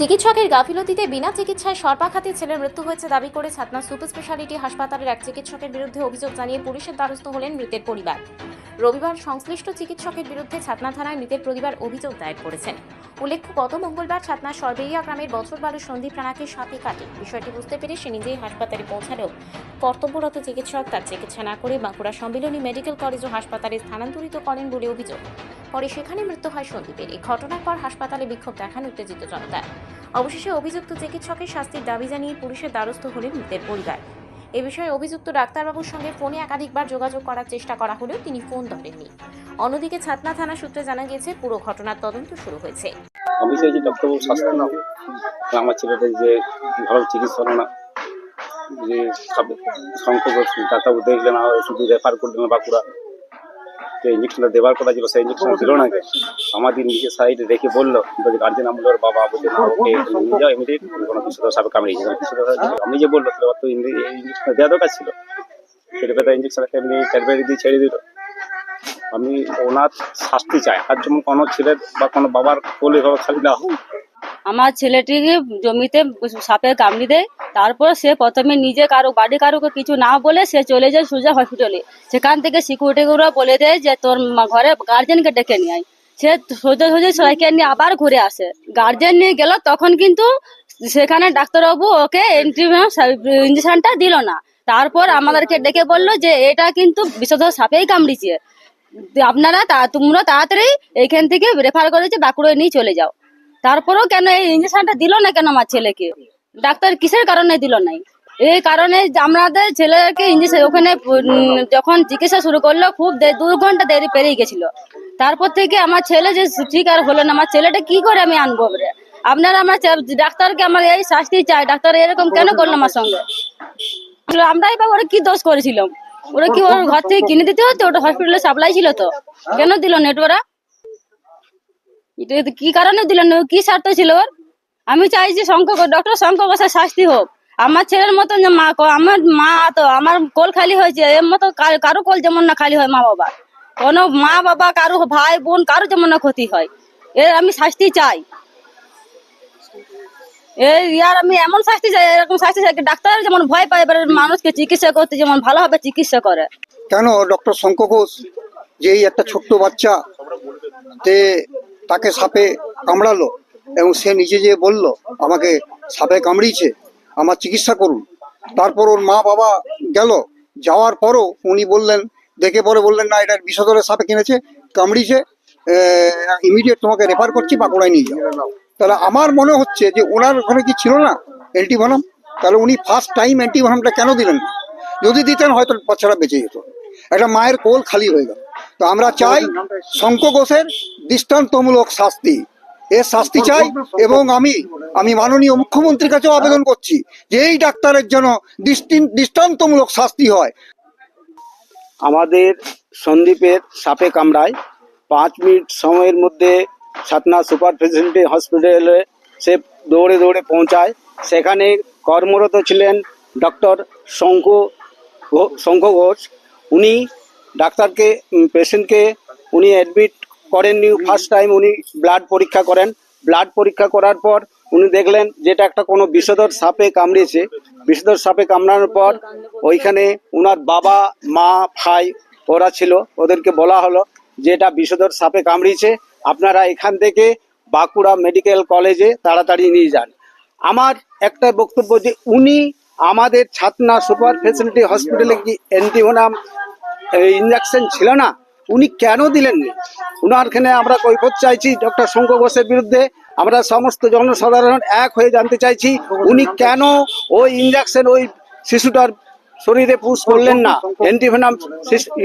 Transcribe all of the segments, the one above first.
চিকিৎসকের গাফিলতিতে বিনা চিকিৎসায় সর্পাখাতে ছেলের মৃত্যু হয়েছে দাবি করে ছাতনা সুপার স্পেশালিটি হাসপাতালের এক চিকিৎসকের বিরুদ্ধে অভিযোগ জানিয়ে পুলিশের দ্বারস্থ হলেন মৃতের পরিবার। রবিবার সংশ্লিষ্ট চিকিৎসকের বিরুদ্ধে ছাতনা থানায় মৃতের পরিবার অভিযোগ দায়ের করেছেন। উল্লেখ্য, গত মঙ্গলবার ছাতনা সরবেইয়া গ্রামের বছর বারো সন্দীপ রানাকে সাপে কাটে। বিষয়টি বুঝতে পেরে সে নিজেই হাসপাতালে পৌঁছালেও কর্তব্যরত চিকিৎসক তার চিকিৎসা না করে বাঁকুড়া সম্মিলনী মেডিকেল কলেজ ও হাসপাতালে স্থানান্তরিত করেন বলে অভিযোগ। পরে সেখানে মৃত্যু হয় সন্দীপের। এই ঘটনার পর হাসপাতালে বিক্ষোভ দেখান উত্তেজিত জনতা। অবশেষে অভিযুক্ত চিকিৎসকের শাস্তির দাবি জানিয়ে পুলিশের দ্বারস্থ হলেন মৃতের পরিবার। এ বিষয়ে অভিযুক্ত ডাক্তারবাবুর সঙ্গে ফোনে একাধিকবার যোগাযোগ করার চেষ্টা করা হলেও তিনি ফোন ধরেননি। অন্যদিকে ছাতনা থানা সূত্রে জানা গিয়েছে, পুরো ঘটনার তদন্ত শুরু হয়েছে। আমি চাইছি ডাক্তারবাবু শাস্তি নাও আমার ছেলেটা যে ভালো চিকিৎসা হলো না, যে সংখ্যক ডাক্তারবাবু দেখলে না শুধু রেফার করলেন না বাঁকুড়া। যে ইঞ্জেকশনটা দেওয়ার কথা ছিল, সেই ইঞ্জেকশন দিল না। আমাদের নিজের সাইডে রেখে বলল গার্জেন আমল বাবা বলছে না ওকে নিয়ে যাও ইমিডিয়েট কোনো বিষয় সাপে কামড়িয়েছে বিষয় আমি যে বলল, তাহলে তো ইঞ্জেকশন দেওয়া দরকার ছিল। সেটা কথা ইঞ্জেকশন এমনি দিয়ে ছেড়ে দিল। আমি ওনার শাস্তি চাই। আর যেমন কোনো ছেলের বা কোনো বাবার কোলে এভাবে খালি না হোক। আমার ছেলেটিকে জমিতে সাপে কামড়ি দেয়, তারপর সে প্রথমে নিজে কারও বাড়ি কারোকে কিছু না বলে সে চলে যায় সোজা হসপিটালে সেখান থেকে সিকিউরিটি গুলো বলে দেয় যে, তোর ঘরে গার্জেনকে ডেকে নিয়ে আয়। সে সোজা সোজা সবাইকে নিয়ে আবার ঘুরে আসে। গার্জেন নিয়ে গেল, তখন কিন্তু সেখানে ডাক্তারবাবু ওকে এন্ট্রি ইঞ্জেকশনটা দিল না। তারপর আমাদেরকে ডেকে বলল যে, এটা কিন্তু বিষধর সাপেই কামড়িছে। আপনারা তা- তোমরা তাড়াতাড়ি এইখান থেকে রেফার করেছে বাঁকুড়ায় নিয়ে চলে যাও। তারপরেও কেন এই ইঞ্জেকশনটা দিল না কেন আমার ছেলেকে? ডাক্তার কিসের কারণে দিল নাই? এই কারণে আমাদের ছেলেকে ইঞ্জেকশন ওখানে যখন চিকিৎসা শুরু করল, খুব দু ঘণ্টা দেরি পেরিয়ে গেছিল। তারপর থেকে আমার ছেলে যে ঠিক আর হলো না, আমার ছেলেটা কি করে আমি আনব আপনারা আমার ডাক্তারকে আমার এই শাস্তি চাই, ডাক্তার এরকম কেন করল আমার সঙ্গে? আমরাই বা কি দোষ করেছিলাম? ওরা কি ওর ঘর থেকে কিনে দিতে হতো? ওটা হসপিটালে সাপ্লাই ছিল তো। কেন দিল নেট ওরা? এটা কি কারণে দিল কি স্বার্থ ছিল ওর? আমি চাই যে শঙ্কর ডক্টর শঙ্কর বসার শাস্তি হোক। আমার ছেলের মতন যে মা আমার মা তো, আমার কোল খালি হয়েছে, এর মতো কারও কোল যেমন না খালি হয় মা বাবা কোনো মা বাবা কারও ভাই, বোন, কারও যেমন না ক্ষতি হয়। এর আমি শাস্তি চাই। এই ইয়ার আমি এমন শাস্তি চাই, এরকম শাস্তি চাই ডাক্তার যেমন ভয় পায়, এবার মানুষকে চিকিৎসা করতে যেমন ভালোভাবে চিকিৎসা করে। কেন ডক্টর শঙ্কর ঘোষ যে একটা ছোট্ট বাচ্চা, তে তাকে সাপে কামড়ালো এবং সে নিজে যে বলল, আমাকে সাপে কামড়িয়েছে, আমার চিকিৎসা করুন। তারপর ওর মা বাবা গেল, যাওয়ার পরও উনি বললেন, দেখে পরে বললেন, না, এটা বিষধরের সাপে কিনেছে, কামড়িয়েছে ইমিডিয়েট তোমাকে রেফার করছি বাঁকুড়ায় নিয়ে যাও। তাহলে আমার মনে হচ্ছে যে ওনার ওখানে কি ছিল না অ্যান্টিভেনম? তাহলে উনি ফার্স্ট টাইম অ্যান্টিভেনমটা কেন দিলেন যদি দিতেন হয়তো বাচ্চারা বেঁচে যেত। একটা মায়ের কোল খালি হয়ে গেল। তো আমরা চাই শঙ্খ ঘোষের দৃষ্টান্তমূলক শাস্তি। এর শাস্তি চাই এবং আমি আমি মাননীয় মুখ্যমন্ত্রীর কাছেও আবেদন করছি যে এই ডাক্তারের জন্য দৃষ্টি- দৃষ্টান্তমূলক শাস্তি হয়। আমাদের সন্দীপের সাপে কামড়ায়। পাঁচ মিনিট সময়ের মধ্যে ছাতনা সুপার ফেসিলিটি হসপিটালে সে দৌড়ে দৌড়ে পৌঁছায়। সেখানে কর্মরত ছিলেন ডক্টর শঙ্কু শঙ্খ ঘোষ। উনি ডাক্তারকে পেশেন্টকে উনি অ্যাডমিট করেননি ফার্স্ট টাইম উনি ব্লাড পরীক্ষা করেন। ব্লাড পরীক্ষা করার পর উনি দেখলেন যেটা একটা কোনো বিষধর সাপে কামড়েছে। বিষধর সাপে কামড়ানোর পর ওইখানে উনার বাবা, মা, ভাই ওরা ছিল। ওদেরকে বলা হলো যে এটা বিষধর সাপে কামড়িয়েছে। আপনারা এখান থেকে বাঁকুড়া মেডিকেল কলেজে তাড়াতাড়ি নিয়ে যান। আমার একটা বক্তব্য যে উনি আমাদের ছাতনা সুপার ফেসিলিটি হসপিটালে কি অ্যান্টিভোনাম ইঞ্জেকশন ছিল না? উনি কেন দিলেননি? উনার এখানে আমরা কৈফত চাইছি ডক্টর শঙ্কর ঘোষের বিরুদ্ধে। আমরা সমস্ত জনসাধারণ এক হয়ে জানতে চাইছি উনি কেন ওই ইঞ্জেকশন ওই শিশুটার শরীরে পুষ করলেন না? অ্যান্টিভেনাম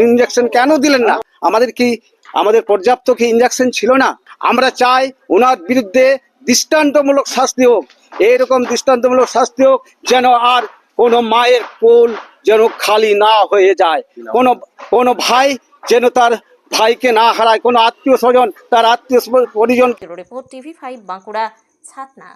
ইঞ্জেকশন কেন দিলেন না? আমাদের কি আমাদের পর্যাপ্ত কি ইঞ্জেকশন ছিল না। আমরা চাই ওনার বিরুদ্ধে দৃষ্টান্তমূলক শাস্তি হোক। এরকম দৃষ্টান্তমূলক শাস্তি হোক যেন আর কোনো মায়ের কোল যেন খালি না হয়ে যায়। কোনো কোনো ভাই যেন তার ভাইকে না হারায়। কোনো আত্মীয় স্বজন তার আত্মীয় পরিজন report TV five Bankura Chhatna.